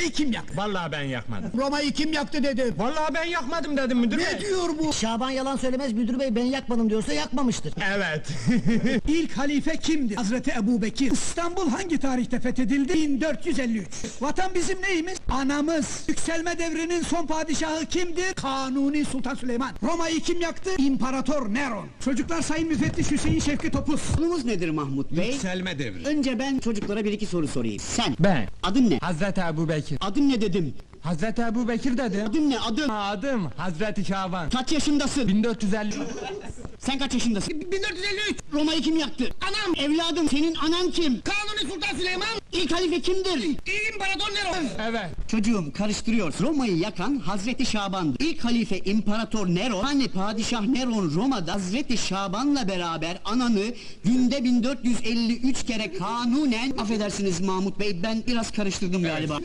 Roma'yı kim yaktı? Vallahi ben yakmadım. Roma'yı kim yaktı dedim. Vallahi ben yakmadım dedim müdür bey. Ne diyor bu? Şaban yalan söylemez müdür bey ben yakmadım diyorsa yakmamıştır. Evet. İlk halife kimdi? Hazreti Ebu Bekir. İstanbul hangi tarihte fethedildi? 1453. Vatan bizim neyimiz? Anamız. Yükselme devrinin son padişahı kimdir? Kanuni Sultan Süleyman. Roma'yı kim yaktı? İmparator Neron. Çocuklar Sayın Müfettiş Hüseyin Şevki Topuz. Konumuz nedir Mahmut Bey? Yükselme devri. Önce ben çocuklara bir iki soru sorayım. Sen, Ben. adın ne? Hazreti Ebu Bekir. Adın ne dedim? Hazreti Ebu Bekir dedim. Adın ne? Adın? Adım Hazreti Şaban. Kaç yaşındasın? 1450. Sen kaç yaşındasın? 1453. Roma'yı kim yaktı? Anam. Evladım senin anan kim? Kanuni Sultan Süleyman. İlk halife kimdir? İmparator Neron. Evet. Çocuğum karıştırıyor. Roma'yı yakan Hazreti Şaban'dı. İlk halife İmparator Neron, hani padişah Neron Roma'da Hazreti Şaban'la beraber ananı günde 1453 kere kanunen affedersiniz Mahmut Bey ben biraz karıştırdım galiba.